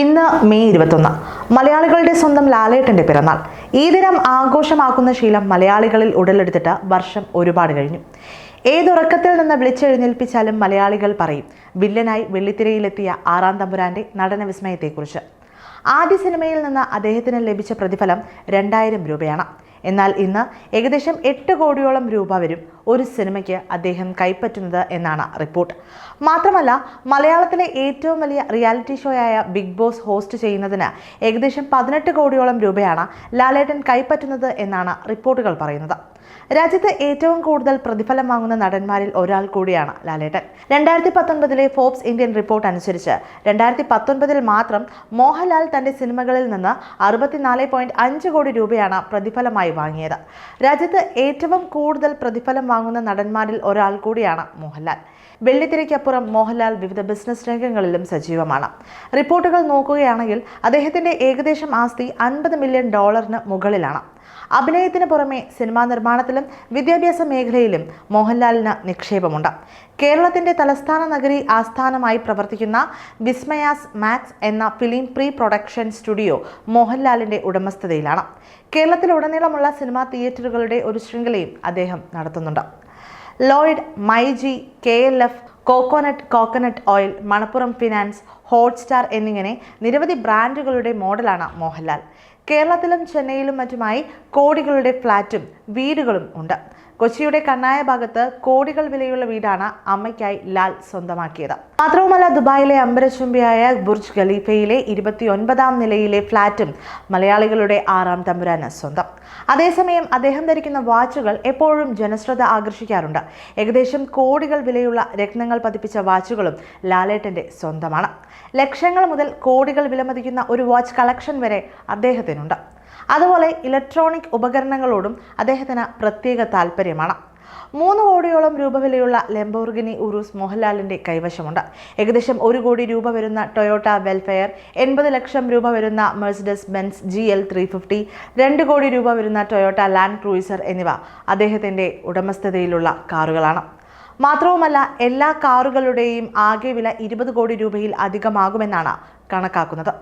ഇന്ന് മെയ് ഇരുപത്തൊന്ന്. മലയാളികളുടെ സ്വന്തം ലാലേട്ടന്റെ പിറന്നാൾ. ഈ ദിനം ആഘോഷമാക്കുന്ന ശീലം മലയാളികളിൽ ഉടലെടുത്തിട്ട് വർഷം ഒരുപാട് കഴിഞ്ഞു. ഏതുറക്കത്തിൽ നിന്ന് വിളിച്ചെഴുന്നേൽപ്പിച്ചാലും മലയാളികൾ പറയും വില്ലനായി വെള്ളിത്തിരയിലെത്തിയ ആറാം തമ്പുരാന്റെ നടന വിസ്മയത്തെക്കുറിച്ച് ആദ്യ സിനിമയിൽ നിന്ന് അദ്ദേഹത്തിന് ലഭിച്ച പ്രതിഫലം രണ്ടായിരം രൂപയാണ്. എന്നാൽ ഇന്ന് ഏകദേശം എട്ട് കോടിയോളം രൂപ വരും ഒരു സിനിമയ്ക്ക് അദ്ദേഹം കൈപ്പറ്റുന്നത് എന്നാണ് റിപ്പോർട്ട്. മാത്രമല്ല മലയാളത്തിലെ ഏറ്റവും വലിയ റിയാലിറ്റി ഷോയായ ബിഗ് ബോസ് ഹോസ്റ്റ് ചെയ്യുന്നതിന് ഏകദേശം പതിനെട്ട് കോടിയോളം രൂപയാണ് ലാലേട്ടൻ കൈപ്പറ്റുന്നത് എന്നാണ് റിപ്പോർട്ടുകൾ പറയുന്നത്. രാജ്യത്ത് ഏറ്റവും കൂടുതൽ പ്രതിഫലം വാങ്ങുന്ന നടന്മാരിൽ ഒരാൾ കൂടിയാണ് ലാലേട്ടൻ. രണ്ടായിരത്തി പത്തൊൻപതിലെ ഫോബ്സ് ഇന്ത്യൻ റിപ്പോർട്ട് അനുസരിച്ച് രണ്ടായിരത്തി പത്തൊൻപതിൽ മാത്രം മോഹൻലാൽ തന്റെ സിനിമകളിൽ നിന്ന് അറുപത്തിനാല് പോയിന്റ് അഞ്ച് കോടി രൂപയാണ് പ്രതിഫലമായി വാങ്ങിയത്. രാജ്യത്ത് ഏറ്റവും കൂടുതൽ പ്രതിഫലം വാങ്ങുന്ന നടന്മാരിൽ ഒരാൾ കൂടിയാണ് മോഹൻലാൽ. വെള്ളിത്തിരയ്ക്കപ്പുറം മോഹൻലാൽ വിവിധ ബിസിനസ് രംഗങ്ങളിലും സജീവമാണ്. റിപ്പോർട്ടുകൾ നോക്കുകയാണെങ്കിൽ അദ്ദേഹത്തിന്റെ ഏകദേശം ആസ്തി അൻപത് മില്യൺ ഡോളറിന് മുകളിലാണ്. അഭിനയത്തിന് പുറമെ സിനിമാ നിർമ്മാണത്തിലും വിദ്യാഭ്യാസ മേഖലയിലും മോഹൻലാലിന് നിക്ഷേപമുണ്ട്. കേരളത്തിന്റെ തലസ്ഥാന നഗരി ആസ്ഥാനമായി പ്രവർത്തിക്കുന്ന വിസ്മയാസ് മാക്സ് എന്ന ഫിലിം പ്രീ പ്രൊഡക്ഷൻ സ്റ്റുഡിയോ മോഹൻലാലിന്റെ ഉടമസ്ഥതയിലാണ്. കേരളത്തിലുടനീളമുള്ള സിനിമാ തിയേറ്ററുകളുടെ ഒരു ശൃംഖലയും അദ്ദേഹം നടത്തുന്നുണ്ട്. Lloyd MyG K L F coconut coconut oil Manappuram finance Hotstar എന്നിങ്ങനെ നിരവധി ബ്രാൻഡുകളുടെ മോഡലാണ് മോഹൻലാൽ. കേരളത്തിലും ചെന്നൈയിലും മറ്റുമായി കോടികളുടെ ഫ്ളാറ്റും വീടുകളും ഉണ്ട്. കൊച്ചിയുടെ കണ്ണായ ഭാഗത്ത് കോടികൾ വിലയുള്ള വീടാണ് അമ്മയ്ക്കായി ലാൽ സ്വന്തമാക്കിയത്. മാത്രവുമല്ല ദുബായിലെ അമ്പരചുംബിയായ ബുർജ് ഖലീഫയിലെ ഇരുപത്തിയൊൻപതാം നിലയിലെ ഫ്ലാറ്റും മലയാളികളുടെ ആറാം തമ്പുരാന് സ്വന്തം. അതേസമയം അദ്ദേഹം ധരിക്കുന്ന വാച്ചുകൾ എപ്പോഴും ജനശ്രദ്ധ ആകർഷിക്കാറുണ്ട്. ഏകദേശം കോടികൾ വിലയുള്ള രത്നങ്ങൾ പതിപ്പിച്ച വാച്ചുകളും ലാലേട്ടന്റെ സ്വന്തമാണ്. ലക്ഷങ്ങൾ മുതൽ കോടികൾ വിലമതിക്കുന്ന ഒരു വാച്ച് കളക്ഷൻ വരെ അദ്ദേഹത്തിനുണ്ട്. അതുപോലെ ഇലക്ട്രോണിക് ഉപകരണങ്ങളോടും അദ്ദേഹത്തിന് പ്രത്യേക താല്പര്യമാണ്. മൂന്ന് കോടിയോളം രൂപ വിലയുള്ള ലെംബോർഗിനി ഉറൂസ് മോഹൻലാലിന്റെ കൈവശമുണ്ട്. ഏകദേശം ഒരു കോടി രൂപ വരുന്ന ടൊയോട്ട വെൽഫെയർ എൺപത് ലക്ഷം രൂപ വരുന്ന Mercedes Benz G L three fifty രണ്ട് കോടി രൂപ വരുന്ന ടൊയോട്ട ലാൻഡ് ക്രൂയിസർ എന്നിവ അദ്ദേഹത്തിന്റെ ഉടമസ്ഥതയിലുള്ള കാറുകളാണ്. മാത്രവുമല്ല എല്ലാ കാറുകളുടെയും ആകെ വില ഇരുപത് കോടി രൂപയിൽ അധികമാകുമെന്നാണ് കണക്കാക്കുന്നത്.